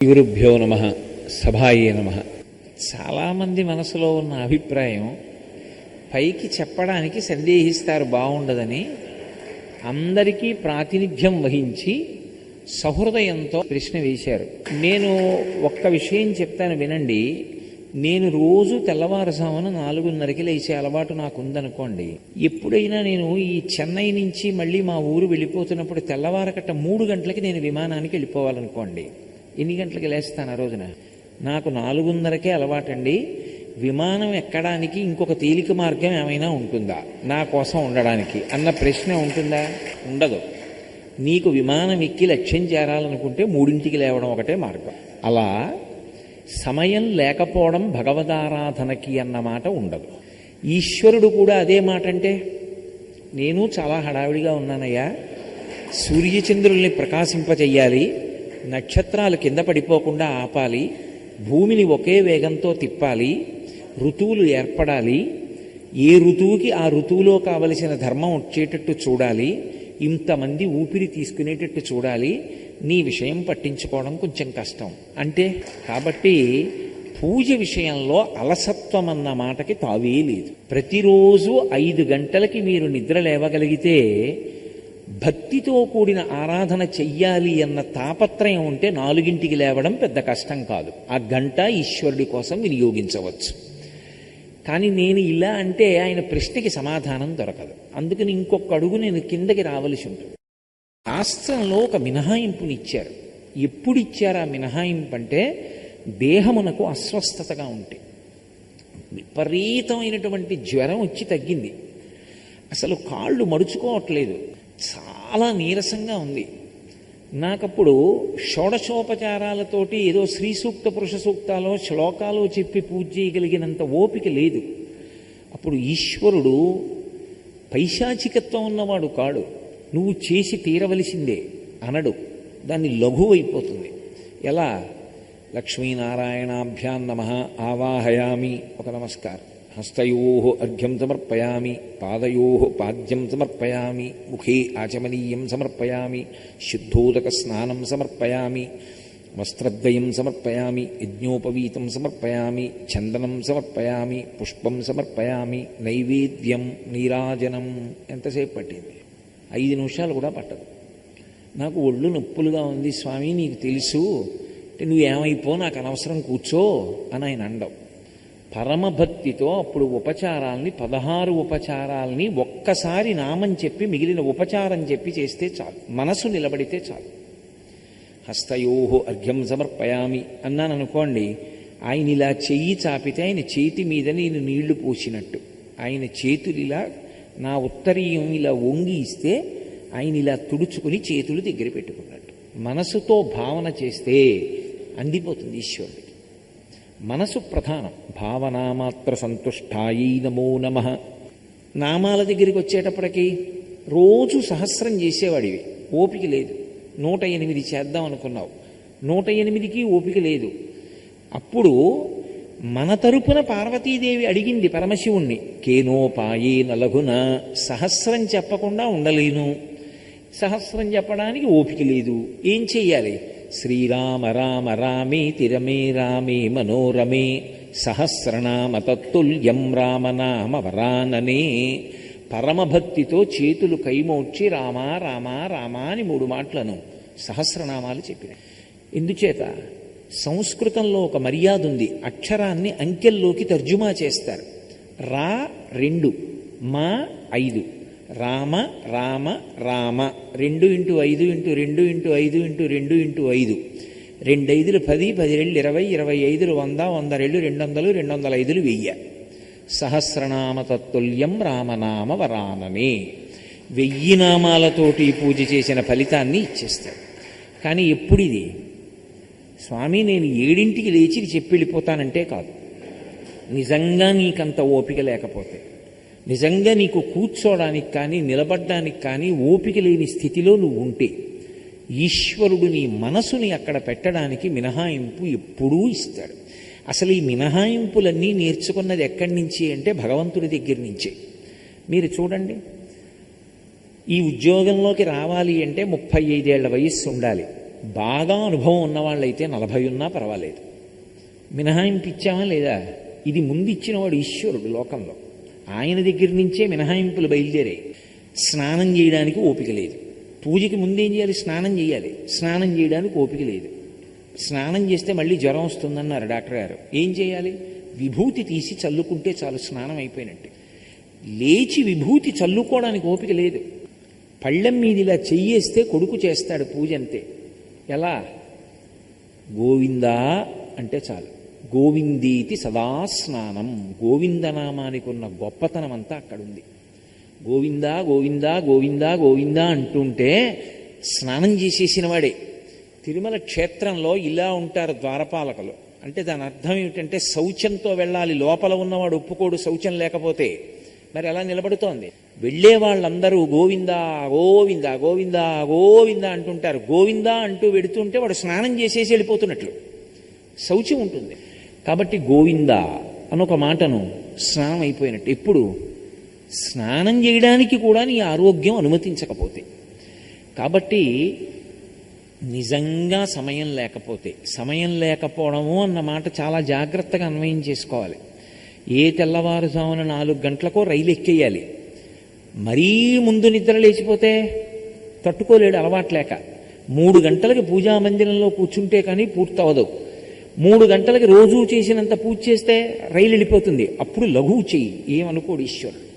గురుభ్యో నమ సభాయే నమ. చాలామంది మనసులో ఉన్న అభిప్రాయం పైకి చెప్పడానికి సందేహిస్తారు బాగుండదని అందరికీ ప్రాతినిధ్యం వహించి సహృదయంతో ప్రశ్న వేశారు. నేను ఒక్క విషయం చెప్తాను వినండి నేను రోజు తెల్లవారుజామున నాలుగున్నరకి లేచే అలవాటు నాకు ఉందనుకోండి ఎప్పుడైనా నేను ఈ చెన్నై నుంచి మళ్ళీ మా ఊరు వెళ్ళిపోతున్నప్పుడు తెల్లవారకట్ట మూడు గంటలకి నేను విమానానికి వెళ్ళిపోవాలనుకోండి. ఎన్ని గంటలకి లేస్తాను ఆ రోజున? నాకు నాలుగున్నరకే అలవాటండి. విమానం ఎక్కడానికి ఇంకొక తేలిక మార్గం ఏమైనా ఉంటుందా? నా కోసం ఉండడానికి అన్న ప్రశ్న ఉంటుందా? ఉండదు. నీకు విమానం ఎక్కి లక్ష్యం చేరాలనుకుంటే మూడింటికి లేవడం ఒకటే మార్గం. అలా సమయం లేకపోవడం భగవదారాధనకి అన్న మాట ఉండదు. ఈశ్వరుడు కూడా అదే మాట అంటే నేను చాలా హడావిడిగా ఉన్నానయ్యా. సూర్యచంద్రుల్ని ప్రకాశింపచెయ్యాలి నక్షత్రాలు కింద పడిపోకుండా ఆపాలి భూమిని ఒకే వేగంతో తిప్పాలి ఋతువులు ఏర్పడాలి ఏ ఋతువుకి ఆ ఋతువులో కావలసిన ధర్మం వచ్చేటట్టు చూడాలి ఇంతమంది ఊపిరి తీసుకునేటట్టు చూడాలి నీ విషయం పట్టించుకోవడం కొంచెం కష్టం. అంటే కాబట్టి పూజ విషయంలో అలసత్వం అన్న మాటకి తావే లేదు. ప్రతిరోజు ఐదు గంటలకి మీరు నిద్ర లేవగలిగితే భక్తితో కూడిన ఆరాధన చెయ్యాలి అన్న తాపత్రయం ఉంటే నాలుగింటికి లేవడం పెద్ద కష్టం కాదు. ఆ గంట ఈశ్వరుడి కోసం వినియోగించవచ్చు. కానీ నేను ఇలా అంటే ఆయన ప్రశ్నకి సమాధానం దొరకదు. అందుకని ఇంకొక అడుగు నేను కిందకి రావలసి ఉంటుంది. శాస్త్రంలో ఒక మినహాయింపుని ఇచ్చారు ఎప్పుడు ఇచ్చారు ఆ మినహాయింపు అంటే దేహమునకు అస్వస్థతగా ఉంటే. విపరీతమైనటువంటి జ్వరం వచ్చి తగ్గింది. అసలు కాళ్ళు మడుచుకోవట్లేదు. చాలా నీరసంగా ఉంది. నాకప్పుడు షోడశోపచారాలతోటి ఏదో శ్రీ సూక్త పురుష సూక్తాలో శ్లోకాలు చెప్పి పూజ చేయగలిగినంత ఓపిక లేదు. అప్పుడు ఈశ్వరుడు పైశాచికత్వం ఉన్నవాడు కాడు. నువ్వు చేసి తీరవలసిందే అనడు. దాన్ని లఘువైపోతుంది. ఎలా? లక్ష్మీనారాయణాభ్యాం నమ ఆవాహయామి. ఒక నమస్కారం. హస్తయోః అర్ఘ్యం సమర్పయామి పాదయోః పాద్యం సమర్పయామి ముఖే ఆచమనీయం సమర్పయామి శుద్ధోదక స్నానం సమర్పయామి వస్త్రద్వయం సమర్పయామి యజ్ఞోపవీతం సమర్పయామి చందనం సమర్పయామి పుష్పం సమర్పయామి నైవేద్యం నీరాజనం. ఎంతసేపు పట్టింది? ఐదు నిమిషాలు కూడా పట్టదు. నాకు ఒళ్ళు నొప్పులుగా ఉంది స్వామి నీకు తెలుసు. అంటే నువ్వు ఏమైపో నాకు అనవసరం కూర్చో అని ఆయన అండవు. పరమభక్తితో అప్పుడు ఉపచారాల్ని పదహారు ఉపచారాల్ని ఒక్కసారి నామం చెప్పి మిగిలిన ఉపచారం చెప్పి చేస్తే చాలు. మనసు నిలబడితే చాలు. హస్తయో అర్ఘ్యం సమర్పయామి అన్నాను అనుకోండి ఆయన ఇలా చెయ్యి చాపితే ఆయన చేతి మీద నేను నీళ్ళు పోసినట్టు. ఆయన చేతులు ఇలా నా ఉత్తరీయం ఇలా వంగి ఇస్తే ఆయన ఇలా తుడుచుకుని చేతులు దగ్గర పెట్టుకున్నట్టు. మనసుతో భావన చేస్తే అందిపోతుంది ఈశ్వరుడికి. మనసు ప్రధానం. భావనామాత్ర సంతుష్టాయి నమో నమ. నామాల దగ్గరికి వచ్చేటప్పటికి రోజు సహస్రం చేసేవాడివి. ఓపిక లేదు. నూట ఎనిమిది చేద్దాం అనుకున్నావు. నూట ఎనిమిదికి ఓపిక లేదు. అప్పుడు మన తరపున పార్వతీదేవి అడిగింది పరమశివుణ్ణి కేనోపాయే నలగున సహస్రం చెప్పకుండా ఉండలేను. సహస్రం చెప్పడానికి ఓపిక లేదు. ఏం చెయ్యాలి? శ్రీరామ రామ రామే తిరమే రామే మనోరమే సహస్రనామ తత్తుల్యం రామనామ వరాననే. పరమభక్తితో చేతులు కైమోడ్చి రామా రామా రామా అని మూడు మాటలను సహస్రనామాలు చెప్పిన ఎందుచేత సంస్కృతంలో ఒక మర్యాద ఉంది అక్షరాన్ని అంకెల్లోకి తర్జుమా చేస్తారు. రా రెండు మా ఐదు. రామ రామ రామ. రెండు ఇంటూ ఐదు ఇంటూ రెండు ఇంటూ ఐదు ఇంటూ రెండు ఇంటూ ఐదు. రెండు ఐదులు పది పది రెండు ఇరవై ఇరవై ఐదులు వంద వంద రెండు రెండు వందలు రెండు వందల ఐదులు వెయ్యి. సహస్రనామ తత్తుల్యం రామనామ వరాననే. వెయ్యి నామాలతోటి పూజ చేసిన ఫలితాన్ని ఇచ్చేస్తాడు. కానీ ఎప్పుడు ఇది స్వామి నేను ఏడింటికి లేచి చెప్పి వెళ్ళిపోతానంటే కాదు. నిజంగా నీకంత ఓపిక లేకపోతే. నిజంగా నీకు కూర్చోడానికి కానీ నిలబడ్డానికి కానీ ఓపిక లేని స్థితిలో నువ్వు ఉంటే ఈశ్వరుడు నీ మనసుని అక్కడ పెట్టడానికి మినహాయింపు ఎప్పుడూ ఇస్తాడు. అసలు ఈ మినహాయింపులన్నీ నేర్చుకున్నది ఎక్కడి నుంచి అంటే భగవంతుడి దగ్గర నుంచే. మీరు చూడండి. ఈ ఉద్యోగంలోకి రావాలి అంటే ముప్పై ఐదేళ్ళ వయస్సు ఉండాలి. బాగా అనుభవం ఉన్నవాళ్ళైతే నలభై ఉన్నా పర్వాలేదు. మినహాయింపు ఇచ్చామా లేదా? ఇది ముందు ఇచ్చినవాడు ఈశ్వరుడు లోకంలో. ఆయన దగ్గర నుంచే మినహాయింపులు బయలుదేరాయి. స్నానం చేయడానికి ఓపిక లేదు. పూజకి ముందేం చేయాలి? స్నానం చేయాలి. స్నానం చేయడానికి ఓపిక లేదు. స్నానం చేస్తే మళ్ళీ జ్వరం వస్తుందన్నారు డాక్టర్ గారు. ఏం చేయాలి? విభూతి తీసి చల్లుకుంటే చాలు స్నానం అయిపోయినట్టు. లేచి విభూతి చల్లుకోవడానికి ఓపిక లేదు. పళ్ళెం మీద ఇలా చెయ్యేస్తే కొడుకు చేస్తాడు పూజ అంతే. ఎలా? గోవిందా అంటే చాలు. గోవిందీతి సదా స్నానం గోవిందనామానికి ఉన్న గొప్పతనం అంతా అక్కడ ఉంది గోవిందా గోవిందా గోవిందా గోవిందా అంటుంటే స్నానం చేసేసిన వాడే. తిరుమల క్షేత్రంలో ఇలా ఉంటారు ద్వారపాలకులు. అంటే దాని అర్థం ఏమిటంటే శౌచంతో వెళ్ళాలి. లోపల ఉన్నవాడు ఒప్పుకోడు శౌచం లేకపోతే. మరి అలా నిలబడుతోంది. వెళ్ళే వాళ్ళందరూ గోవిందా గోవిందా గోవిందా గోవిందా అంటుంటారు. గోవిందా అంటూ వెడుతుంటే వాడు స్నానం చేసేసి వెళ్ళిపోతున్నట్లు. శౌచం ఉంటుంది. కాబట్టి గోవిందా అనొక మాటను స్నానం అయిపోయినట్టు. ఎప్పుడు? స్నానం చేయడానికి కూడా నీ ఆరోగ్యం అనుమతించకపోతే. కాబట్టి నిజంగా సమయం లేకపోతే సమయం లేకపోవడము అన్న మాట చాలా జాగ్రత్తగా అన్వయం చేసుకోవాలి. ఏ తెల్లవారుజామున నాలుగు గంటలకో రైలు ఎక్కేయాలి. మరీ ముందు నిద్ర లేచిపోతే తట్టుకోలేడు అలవాట్లేక మూడు గంటలకి పూజా మందిరంలో కూర్చుంటే కానీ పూర్తవదు. మూడు గంటలకి రోజూ చేసినంత పూజ చేస్తే రైలు వెళ్ళిపోతుంది. అప్పుడు లఘువు చెయ్యి. ఏమనుకోడు ఈశ్వరుడు.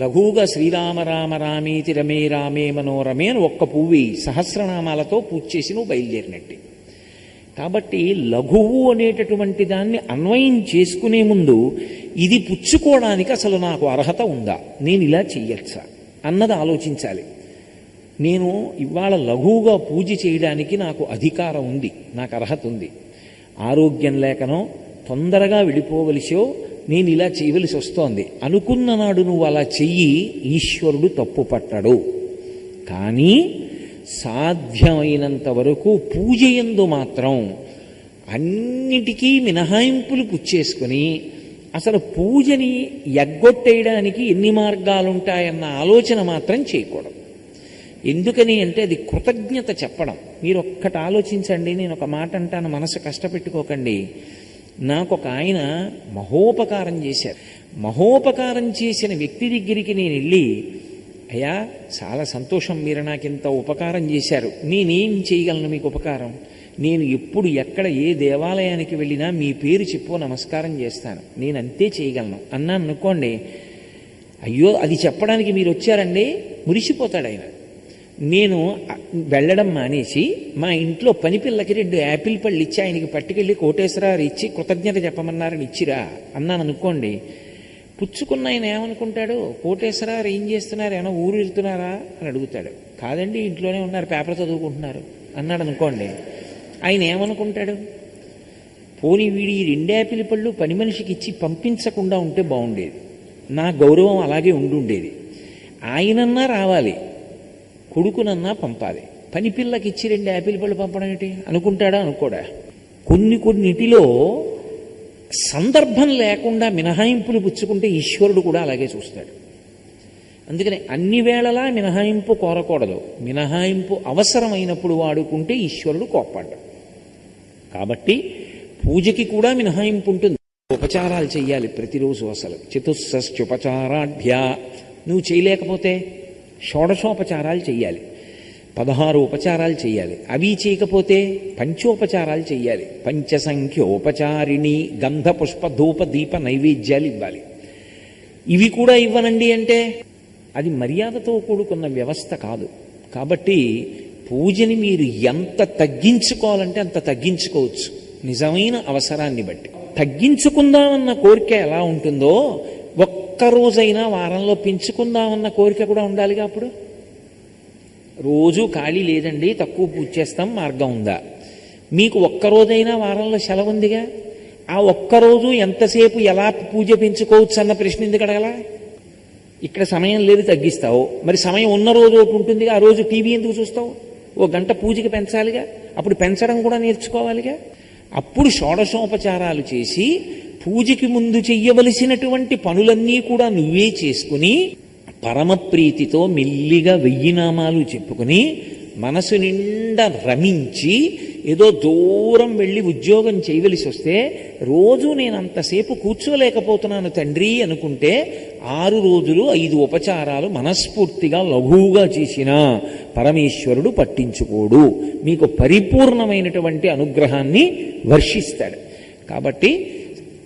లఘువుగా శ్రీరామ రామ రామేతి రమే రామే మనోరమే అని ఒక్క పువ్వి సహస్రనామాలతో పూజ చేసి నువ్వు బయలుదేరినట్టే. కాబట్టి లఘువు అనేటటువంటి దాన్ని అన్వయం చేసుకునే ముందు ఇది పుచ్చుకోవడానికి అసలు నాకు అర్హత ఉందా? నేను ఇలా చెయ్యొచ్చా? అన్నది ఆలోచించాలి. నేను ఇవాళ లఘువుగా పూజ చేయడానికి నాకు అధికారం ఉంది. నాకు అర్హత ఉంది. ఆరోగ్యం లేకనో తొందరగా వెళ్ళిపోవలసో నేను ఇలా చేయవలసి వస్తోంది అనుకున్న నాడు నువ్వు అలా చెయ్యి ఈశ్వరుడు తప్పు పట్టడు. కానీ సాధ్యమైనంత వరకు పూజ ఎందు మాత్రం అన్నిటికీ మినహాయింపులు పుచ్చేసుకుని అసలు పూజని ఎగ్గొట్టేయడానికి ఎన్ని మార్గాలుంటాయన్న ఆలోచన మాత్రం చేయకూడదు. ఎందుకని అంటే అది కృతజ్ఞత చెప్పడం. మీరు ఒక్కటి ఆలోచించండి నేను ఒక మాట అంటాను మనసు కష్టపెట్టుకోకండి. నాకు ఒక ఆయన మహోపకారం చేశారు. మహోపకారం చేసిన వ్యక్తి దగ్గరికి నేను వెళ్ళి అయ్యా చాలా సంతోషం మీరు నాకింత ఉపకారం చేశారు. నేనేం చేయగలను మీకు ఉపకారం? నేను ఎప్పుడు ఎక్కడ ఏ దేవాలయానికి వెళ్ళినా మీ పేరు చెప్పు నమస్కారం చేస్తాను. నేను అంతే చేయగలను. అన్నాను అనుకోండి అయ్యో అది చెప్పడానికి మీరు వచ్చారండి మురిసిపోతాడు ఆయన. నేను వెళ్ళడం మానేసి మా ఇంట్లో పనిపిల్లకి రెండు యాపిల్ పళ్ళు ఇచ్చి ఆయనకి పట్టుకెళ్ళి కోటేశ్వరారు ఇచ్చి కృతజ్ఞత చెప్పమన్నారని ఇచ్చిరా అన్నాను అనుకోండి. పుచ్చుకున్న ఆయన ఏమనుకుంటాడు? కోటేశ్వరారు ఏం చేస్తున్నారు? ఏమైనా ఊరు వెళ్తున్నారా? అని అడుగుతాడు. కాదండి ఇంట్లోనే ఉన్నారు పేపర్ చదువుకుంటున్నారు అన్నాడు అనుకోండి. ఆయన ఏమనుకుంటాడు? పోనీ వీడి ఈ రెండు యాపిల్ పళ్ళు పని మనిషికి ఇచ్చి పంపించకుండా ఉంటే బాగుండేది. నా గౌరవం అలాగే ఉండుండేది. ఆయనన్నా రావాలి. కొడుకునన్నా పంపాలి. పని పిల్లకి ఇచ్చి రెండు యాపిల్ పళ్ళు పంపడం ఏంటి? అనుకుంటాడా? అనుకోడా? కొన్ని కొన్నిటిలో సందర్భం లేకుండా మినహాయింపులు పుచ్చుకుంటే ఈశ్వరుడు కూడా అలాగే చూస్తాడు. అందుకని అన్ని వేళలా మినహాయింపు కోరకూడదు. మినహాయింపు అవసరమైనప్పుడు వాడుకుంటే ఈశ్వరుడు కోప్పడ్డాడు. కాబట్టి పూజకి కూడా మినహాయింపు ఉంటుంది. ఉపచారాలు చేయాలి ప్రతిరోజు అసలు. చతుస్సశ్చుపచారాఢ్య నువ్వు చేయలేకపోతే షోడశోపచారాలు చెయ్యాలి. పదహారు ఉపచారాలు చెయ్యాలి. అవి చేయకపోతే పంచోపచారాలు చెయ్యాలి. పంచసంఖ్యోపచారిణి గంధ పుష్ప ధూప దీప నైవేద్యాలు ఇవ్వాలి. ఇవి కూడా ఇవ్వనండి అంటే అది మర్యాదతో కూడుకున్న వ్యవస్థ కాదు. కాబట్టి పూజని మీరు ఎంత తగ్గించుకోవాలంటే అంత తగ్గించుకోవచ్చు. నిజమైన అవసరాన్ని బట్టి. తగ్గించుకుందామన్న కోరిక ఎలా ఉంటుందో ఒక్కరోజైనా వారంలో పెంచుకుందామన్న కోరిక కూడా ఉండాలిగా అప్పుడు? రోజు ఖాళీ లేదండి తక్కువ పూజ చేస్తాం మార్గం ఉందా? మీకు ఒక్కరోజైనా వారంలో సెలవు ఉందిగా? ఆ ఒక్కరోజు ఎంతసేపు ఎలా పూజ పెంచుకోవచ్చు అన్న ప్రశ్న ఎందుకు అడగలా? ఇక్కడ సమయం లేదు తగ్గిస్తావు. మరి సమయం ఉన్న రోజు ఒకటి ఉంటుందిగా ఆ రోజు టీవీ ఎందుకు చూస్తావు? ఓ గంట పూజకి పెంచాలిగా? అప్పుడు పెంచడం కూడా నేర్చుకోవాలిగా? అప్పుడు షోడశోపచారాలు చేసి పూజకి ముందు చెయ్యవలసినటువంటి పనులన్నీ కూడా నువ్వే చేసుకుని పరమప్రీతితో మెల్లిగా వెయ్యి నామాలు చెప్పుకుని మనసు నిండా రమించి ఏదో దూరం వెళ్ళి ఉద్యోగం చేయవలసి వస్తే రోజు నేను అంతసేపు కూర్చోలేకపోతున్నాను తండ్రి అనుకుంటే ఆరు రోజులు ఐదు ఉపచారాలు మనస్ఫూర్తిగా లఘువుగా చేసిన పరమేశ్వరుడు పట్టించుకోడు. మీకు పరిపూర్ణమైనటువంటి అనుగ్రహాన్ని వర్షిస్తాడు. కాబట్టి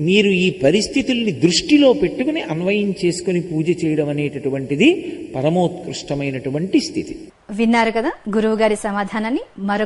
మీరు ఈ పరిస్థితుల్ని దృష్టిలో పెట్టుకుని అన్వయం చేసుకుని పూజ చేయడం అనేటటువంటిది పరమోత్కృష్టమైనటువంటి స్థితి. విన్నారు కదా గురువు గారి సమాధానాన్ని? మరొక